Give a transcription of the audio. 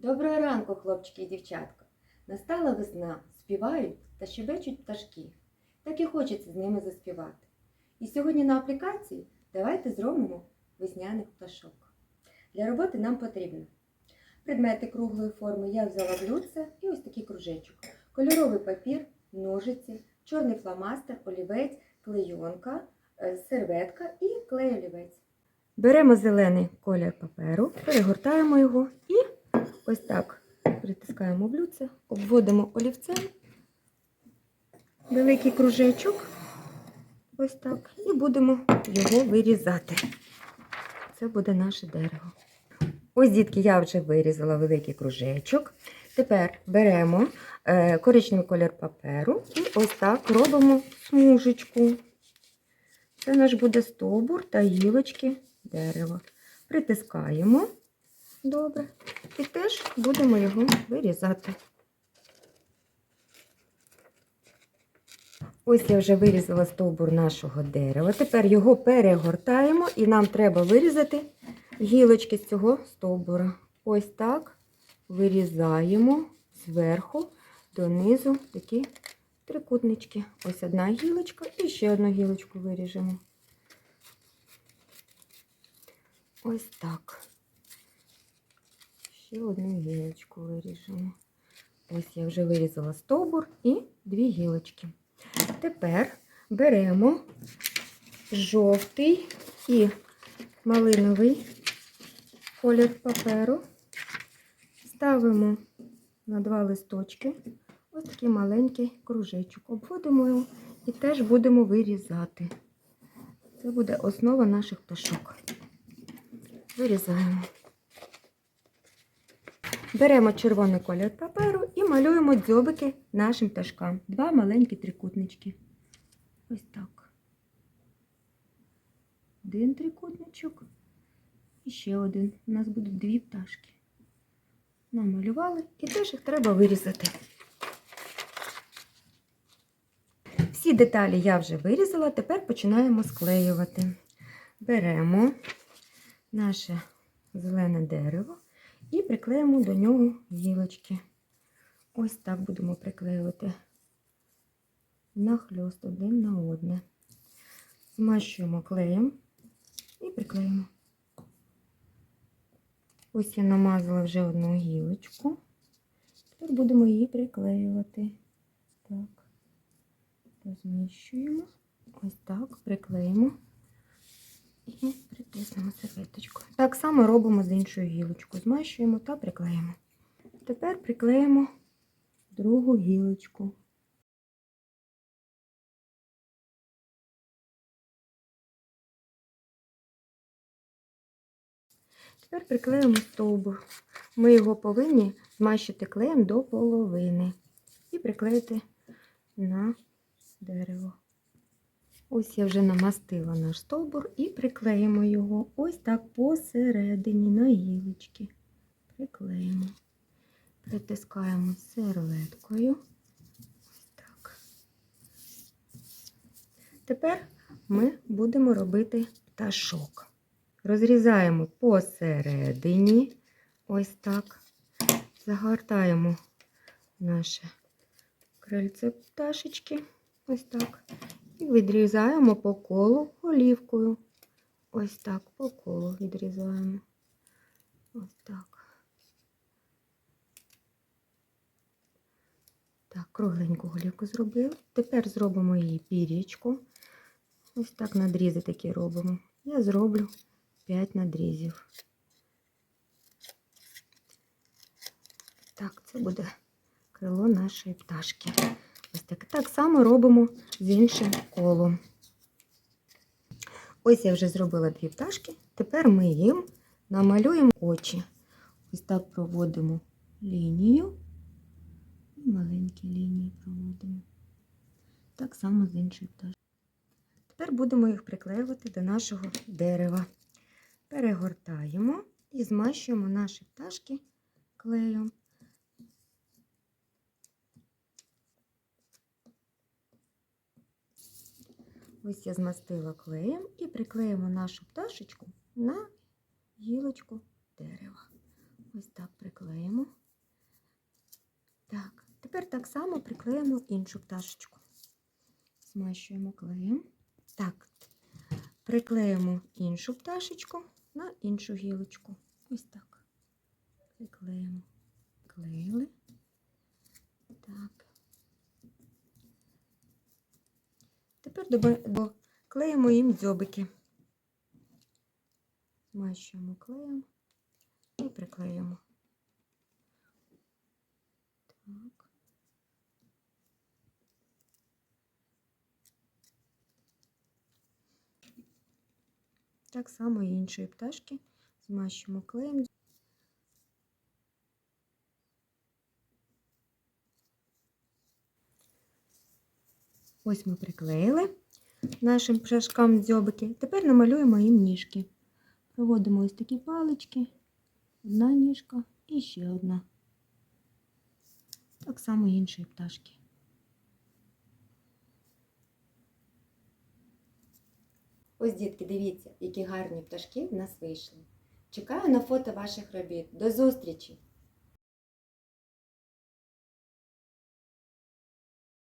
Доброго ранку, хлопчики і дівчатка. Настала весна, співають та щебечуть пташки. Так і хочеться з ними заспівати. І сьогодні на аплікації давайте зробимо весняних пташок. Для роботи нам потрібно предмети круглої форми. Я взяла блюдце і ось такий кружечок. Кольоровий папір, ножиці, чорний фломастер, олівець, клейонка, е, серветка і клей олівець. Беремо зелений колір паперу, перегортаємо його і ось так притискаємо блюдце, обводимо олівцем великий кружечок. Ось так. І будемо його вирізати. Це буде наше дерево. Ось, дітки, я вже вирізала великий кружечок. Тепер беремо е, коричневий колір паперу і ось так робимо смужечку. Це наш буде стовбур та гілочки дерева. Притискаємо добре і теж будемо його вирізати. Ось я вже вирізала стовбур нашого дерева. Тепер його перегортаємо і нам треба вирізати гілочки з цього стовбура. Ось так вирізаємо зверху донизу такі трикутнички. Ось одна гілочка і ще одну гілочку виріжемо. Ось так. Ще одну гілочку виріжемо. Ось я вже вирізала стовбур і дві гілочки. Тепер беремо жовтий і малиновий колір паперу, ставимо на два листочки ось такий маленький кружечок. Обводимо його і теж будемо вирізати. Це буде основа наших пташок. Вирізаємо. Беремо червоний колір паперу і малюємо дзьобики нашим пташкам. Два маленькі трикутнички. Ось так. Один трикутничок і ще один. У нас будуть дві пташки. Намалювали і теж їх треба вирізати. Всі деталі я вже вирізала, тепер починаємо склеювати. Беремо наше зелене дерево і приклеїмо до нього гілочки. Ось так будемо приклеювати нахльост один на одне. Змащуємо клеєм і приклеїмо. Ось я намазала вже одну гілочку. Тепер будемо її приклеювати. Так, розміщуємо. Ось так, приклеїмо і притиснемо серветочку. Так само робимо з іншою гілочкою. Змащуємо та приклеїмо. Тепер приклеїмо другу гілочку. Тепер приклеїмо стовбур. Ми його повинні змащити клеєм до половини і приклеїти на дерево. Ось я вже намастила наш стовбур і приклеїмо його ось так посередині на гілочки. Приклеїмо, притискаємо серветкою. Так. Тепер ми будемо робити пташок. Розрізаємо посередині, ось так. Загортаємо наше крильце пташечки, ось так. І відрізаємо по колу олівкою. Ось так, по колу відрізаємо. Ось так. Так, кругленьку голівку зробили. Тепер зробимо її пір'ячку. Ось так надрізи такі робимо. Я зроблю 5 надрізів. Так, це буде крило нашої пташки. Ось так. Так само робимо з іншим колом. Ось я вже зробила дві пташки. Тепер ми їм намалюємо очі. Ось так проводимо лінію. І маленькі лінії проводимо. Так само з іншою пташкою. Тепер будемо їх приклеювати до нашого дерева. Перегортаємо і змащуємо наші пташки клеєм. Ось я змастила клеєм і приклеїмо нашу пташечку на гілочку дерева. Ось так приклеїмо. Так, тепер так само приклеїмо іншу пташечку. Змащуємо клеєм. Так, приклеїмо іншу пташечку на іншу гілочку. Ось так. Приклеїмо. Клеїли. Так. Тепер доклеїмо їм дзьобики. Змащуємо клеєм і приклеїмо. Так. Так само і іншої пташки змащуємо клеєм. Ось ми приклеїли нашим пташкам дзьобики. Тепер намалюємо їм ніжки. Проводимо ось такі палички. Одна ніжка і ще одна. Так само іншої пташки. Ось, дітки, дивіться, які гарні пташки в нас вийшли. Чекаю на фото ваших робіт. До зустрічі!